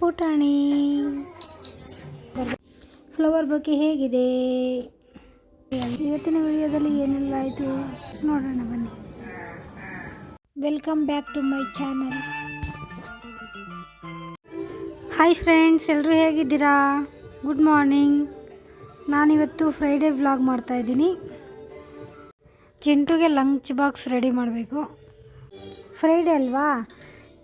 ಪುಟಾಣಿ. ಫ್ಲವರ್ ಬಗ್ಗೆ ಹೇಗಿದೆ? ಇವತ್ತಿನ ವಿಡಿಯೋದಲ್ಲಿ ಏನೆಲ್ಲ ಆಯಿತು? ನೋಡೋಣ, ಬನ್ನಿ. Welcome back to my channel hi friends ಎಲ್ಲರೂ ಹೇಗಿದ್ದೀರಾ? ಗುಡ್ ಮಾರ್ನಿಂಗ್ ನಾನಿವತ್ತು ಫ್ರೈಡೇ ವ್ಲಾಗ್ ಮಾಡ್ತಾಯಿದ್ದೀನಿ ಚಿಂಟುಗೆ ಲಂಚ್ ಬಾಕ್ಸ್ ರೆಡಿ ಮಾಡಬೇಕು. ಫ್ರೈಡೇ ಅಲ್ವಾ?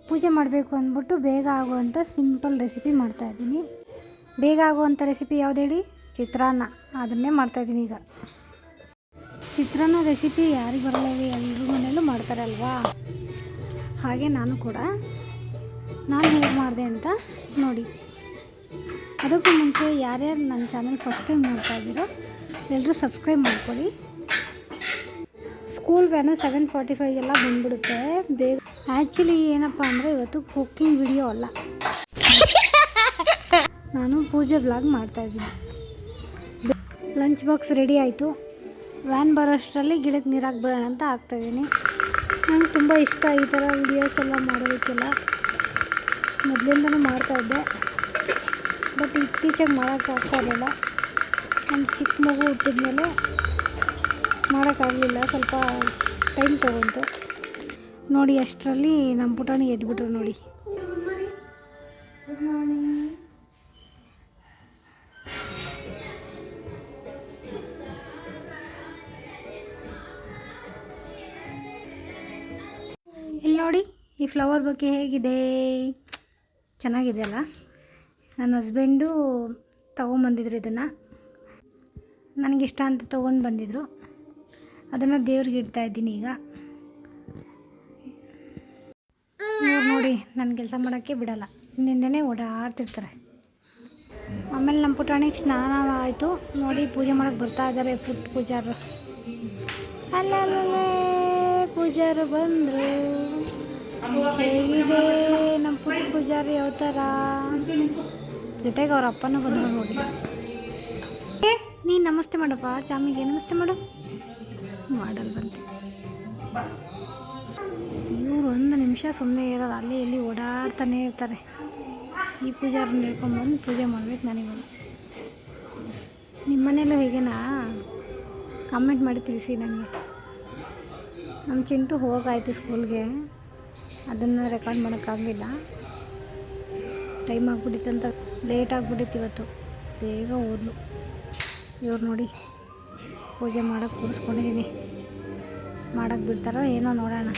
ಪೂಜೆ ಮಾಡಬೇಕು ಅಂದ್ಬಿಟ್ಟು ಬೇಗ ಆಗುವಂಥ ಸಿಂಪಲ್ ರೆಸಿಪಿ ಮಾಡ್ತಾಯಿದ್ದೀನಿ ಬೇಗ ಆಗುವಂಥ ರೆಸಿಪಿ ಯಾವ್ದು ಹೇಳಿ? ಚಿತ್ರಾನ್ನ. ಅದನ್ನೇ ಮಾಡ್ತಾಯಿದ್ದೀನಿ ಈಗ. ಚಿತ್ರಾನ್ನ ರೆಸಿಪಿ ಯಾರಿಗೆ ಬರಲ್ಲ ಎಲ್ಲರೂ ಮನೆಯಲ್ಲೂ ಮಾಡ್ತಾರಲ್ವಾ ಹಾಗೆ ನಾನು ಕೂಡ. ನಾನು ಹೇಗೆ ಮಾಡಿದೆ ಅಂತ ನೋಡಿ. ಅದಕ್ಕೂ ಮುಂಚೆ ಯಾರ್ಯಾರು ನನ್ನ ಚಾನಲ್ ಫಸ್ಟ್ ಟೈಮ್ ನೋಡ್ತಾ ಇದ್ದೀರೋ ಎಲ್ಲರೂ ಸಬ್ಸ್ಕ್ರೈಬ್ ಮಾಡ್ಕೊಳ್ಳಿ. ಸ್ಕೂಲ್ ವ್ಯಾನು ಸೆವೆನ್ ಫಾರ್ಟಿ ಫೈಗೆಲ್ಲ ಬಂದ್ಬಿಡುತ್ತೆ. ಬೇಗ. ಆ್ಯಕ್ಚುಲಿ ಏನಪ್ಪ ಅಂದರೆ ಇವತ್ತು ಕುಕ್ಕಿಂಗ್ ವಿಡಿಯೋ ಅಲ್ಲ. ನಾನು ಪೂಜೆ ಬ್ಲಾಗ್ ಮಾಡ್ತಾಯಿದ್ದೀನಿ ಲಂಚ್ ಬಾಕ್ಸ್ ರೆಡಿ ಆಯಿತು. ವ್ಯಾನ್ ಬರೋಷ್ಟರಲ್ಲಿ ಗಿಡಕ್ಕೆ ನೀರು ಹಾಕ್ಬಿಡೋಣ ಅಂತ ಹಾಕ್ತಾಯಿದ್ದೀನಿ ನಂಗೆ ತುಂಬ ಇಷ್ಟ ಈ ಥರ ವಿಡಿಯೋಸ್ ಎಲ್ಲ ಮಾಡೋದಕ್ಕೆಲ್ಲ. ಮೊದಲಿಂದನೂ ಮಾಡ್ತಾಯಿದ್ದೆ ಬಟ್ ಇತ್ತೀಚೆಗೆ ಮಾಡೋಕ್ಕೆ ಆಗ್ತಾ ಇರಲಿಲ್ಲ. ನನ್ನ ಚಿಕ್ಕ ಮಗು ಹುಟ್ಟಿದ್ಮೇಲೆ ಮಾಡೋಕ್ಕಾಗಲಿಲ್ಲ ಸ್ವಲ್ಪ ಟೈಮ್ ತೊಗೊಂತು. ನೋಡಿ, ಅಷ್ಟರಲ್ಲಿ ನಮ್ಮ ಪುಟಾಣಿ ಎದ್ಬಿಟ್ರು ನೋಡಿ. ಇಲ್ಲಿ ನೋಡಿ, ಈ ಫ್ಲವರ್ ಬಗ್ಗೆ ಹೇಗಿದೆ? ಚೆನ್ನಾಗಿದೆ ಅಲ್ಲ? ನನ್ನ ಹಸ್ಬೆಂಡು ತೊಗೊಂಬಂದಿದ್ರು ಇದನ್ನು. ನನಗಿಷ್ಟ ಅಂತ ತೊಗೊಂಡು ಬಂದಿದ್ರು. ಅದನ್ನು ದೇವ್ರಿಗೆ ಇಡ್ತಾ ಇದ್ದೀನಿ ಈಗ. ನೋಡಿ ನನ್ನ ಕೆಲಸ ಮಾಡೋಕ್ಕೆ ಬಿಡಲ್ಲ. ನಿನ್ನೆನೇ ಓಡಾಡ್ತಿರ್ತಾರೆ. ಆಮೇಲೆ ನಮ್ಮ ಪುಟಾಣಿಗೆ ಸ್ನಾನ ಆಯಿತು. ನೋಡಿ ಪೂಜೆ ಮಾಡೋಕ್ಕೆ ಬರ್ತಾ ಇದ್ದಾರೆ ಪುಟ್ಟ ಪೂಜಾರು. ಅಲ್ಲೇ ಪೂಜಾರು ಬಂದರು. ಹೇಗಿದೆ ನಮ್ಮ ಪುಟ್ಟ ಪೂಜಾರಿ, ಯಾವ ಥರ? ಜೊತೆಗೆ ಅವ್ರ ಅಪ್ಪನೂ ಬಂದರು ನೋಡಿ. ಏ, ನೀನು ನಮಸ್ತೆ ಮಾಡಪ್ಪ, ಚಾಮಿಗೆ ನಮಸ್ತೆ ಮಾಡು. ಮಾಡಲ್ ಬಂತೆ ಇವ್ರು ಒಂದು ನಿಮಿಷ ಸುಮ್ಮನೆ ಇರೋದು. ಅಲ್ಲಿ ಇಲ್ಲಿ ಓಡಾಡ್ತಾನೆ ಇರ್ತಾರೆ. ಈ ಪೂಜಾರನ್ನ ಬಂದು ಪೂಜೆ ಮಾಡ್ಬೇಕು ನನಗೆ. ನಿಮ್ಮ ಮನೆಯಲ್ಲೂ ಹೇಗೆನಾ? ಕಮೆಂಟ್ ಮಾಡಿ ತಿಳಿಸಿ ನನಗೆ. ನಮ್ಮ ಚಿಂಟು ಹೋಗಾಯಿತು ಸ್ಕೂಲ್ಗೆ. ಅದನ್ನು ರೆಕಾರ್ಡ್ ಮಾಡೋಕ್ಕಾಗಲಿಲ್ಲ. ಟೈಮ್ ಆಗ್ಬಿಟ್ಟಿತ್ತು ಅಂತ ಲೇಟ್ ಆಗಿಬಿಟ್ಟಿತ್ತು ಇವತ್ತು. ಬೇಗ ಓದ್ಲು. ಇವ್ರು ನೋಡಿ ಪೂಜೆ ಮಾಡೋಕ್ಕೆ ಕೂರಿಸ್ಕೊಂಡಿದ್ದೀನಿ ಮಾಡೋಕ್ಕೆ ಬಿಡ್ತಾರೋ ಏನೋ ನೋಡೋಣ.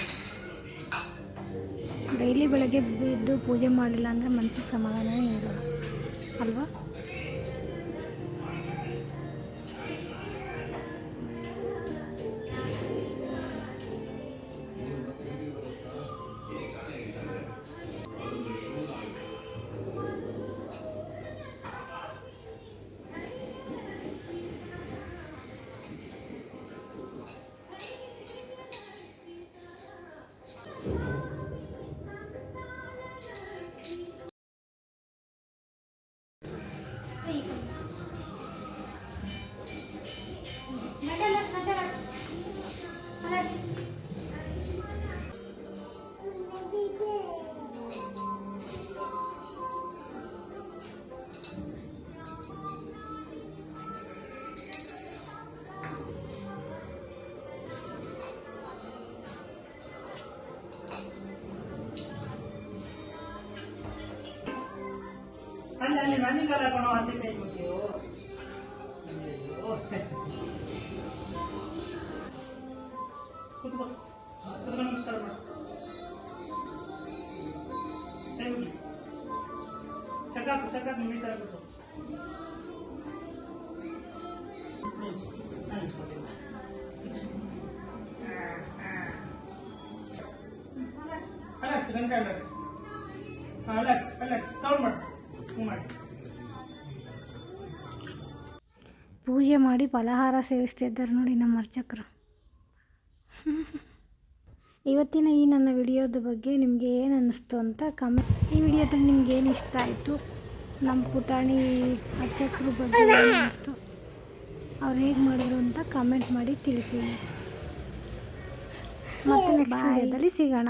ಡೈಲಿ ಬೆಳಗ್ಗೆ ಬಿದ್ದು ಪೂಜೆ ಮಾಡಿಲ್ಲ ಅಂದರೆ ಮನಸ್ಸಿಗೆ ಸಮಾಧಾನವೇ ಇರೋಲ್ಲ. ಅಲ್ವಾ? ಅಲ್ಲಿ ಅಲ್ಲಿ ನನಗಲ್ಲ ಕಣೋ ಅಲ್ಲಿ ಕೈ ಮುಗಿಯೋ ಕೂತ್ಕೋ ಕೂತ್ಕೊ ನಮಸ್ಕಾರ ಮಾಡು ಕೈ ಮುಗಿ ಚಕ್ಕಾಕು ಚಕ್ಕಾಕು ನಿಮ್ಮ ಈ ಥರ ಕೂತು ರಿಲ್ಯಾಕ್ಸ್ ಗಂಟೆ ರಿಲ್ಯಾಕ್ಸ್ ಹಾಂ ರಿಲ್ಯಾಕ್ಸ್ ರಿಲ್ಯಾಕ್ಸ್ ಸೌಂಡ್ ಮಾಡಿ ಹ್ಞೂ ಮಾಡಿ ಪೂಜೆ ಮಾಡಿ ಫಲಹಾರ ಸೇವಿಸ್ತಿದ್ದಾರೆ ನೋಡಿ ನಮ್ಮ ಅರ್ಚಕರು. ಇವತ್ತಿನ ಈ ನನ್ನ ವಿಡಿಯೋದ ಬಗ್ಗೆ ನಿಮಗೆ ಏನು ಅನ್ನಿಸ್ತು ಅಂತ ಕಮೆಂಟ್ ಈ ವಿಡಿಯೋದಲ್ಲಿ ನಿಮ್ಗೆ ಏನು ಇಷ್ಟ ಆಯಿತು? ನಮ್ಮ ಪುಟಾಣಿ ಅರ್ಚಕರು ಬಗ್ಗೆ ಏನು ಅನ್ನಿಸ್ತು ಅವ್ರು ಹೇಗೆ ಮಾಡಿದ್ರು ಅಂತ ಕಮೆಂಟ್ ಮಾಡಿ ತಿಳಿಸಿ. ಮತ್ತೆ ನೆಕ್ಸ್ಟ್ ವಿಡಿಯೋದಲ್ಲಿ ಸಿಗೋಣ.